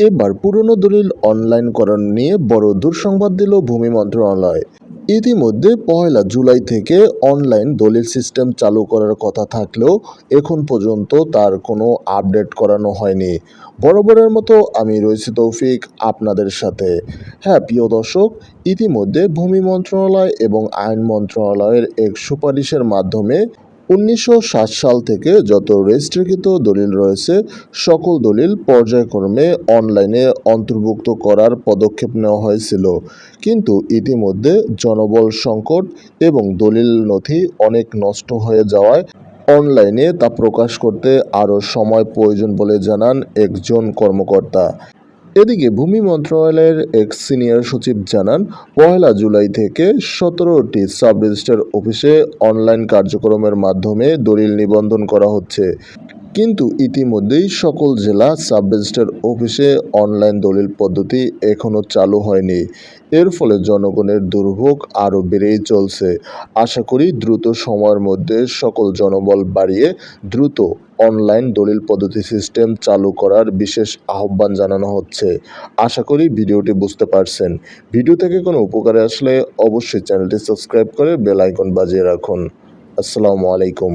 এবার পুরনো দলিল অনলাইন অনলাইনকরণ নিয়ে বড় দুঃসংবাদ দিল ভূমি মন্ত্রণালয়। ইতিমধ্যে পয়লা জুলাই থেকে অনলাইন দলিল সিস্টেম চালু করার কথা থাকলেও এখন পর্যন্ত তার কোনো আপডেট করানো হয়নি। বরাবরের মতো আমি রয়েছি তৌফিক আপনাদের সাথে। হ্যাঁ প্রিয় দর্শক, ইতিমধ্যে ভূমি মন্ত্রণালয় এবং আইন মন্ত্রণালয়ের এক সুপারিশের মাধ্যমে উনিশশো ষাট সাল থেকে যত রেজিস্ট্রিকৃত দলিল রয়েছে, সকল দলিল পর্যায়ক্রমে অনলাইনে অন্তর্ভুক্ত করার পদক্ষেপ নেওয়া হয়েছিল। কিন্তু ইতিমধ্যে জনবল সংকট এবং দলিল নথি অনেক নষ্ট হয়ে যাওয়ায় অনলাইনে তা প্রকাশ করতে আরও সময় প্রয়োজন বলে জানান একজন কর্মকর্তা। এদিকে ভূমি মন্ত্রণালয়ের এক সিনিয়র সচিব জানান পয়লা জুলাই থেকে সতেরোটি সাব রেজিস্টার অফিসে অনলাইন কার্যক্রমের মাধ্যমে দলিল নিবন্ধন করা হচ্ছে। কিন্তু ইতিমধ্যেই সকল জেলা সাব রেজিস্ট্রার অফিসে অনলাইন দলিল পদ্ধতি এখনও চালু হয়নি। এর ফলে জনগণের দুর্ভোগ আরও বেড়েই চলছে। আশা করি দ্রুত সময়ের মধ্যে সকল জনবল বাড়িয়ে দ্রুত অনলাইন দলিল পদ্ধতি সিস্টেম চালু করার বিশেষ আহ্বান জানানো হচ্ছে। আশা করি ভিডিওটি বুঝতে পারছেন। ভিডিও থেকে কোনো উপকারে আসলে অবশ্যই চ্যানেলটি সাবস্ক্রাইব করে বেল আইকন বাজিয়ে রাখুন। আসসালামু আলাইকুম।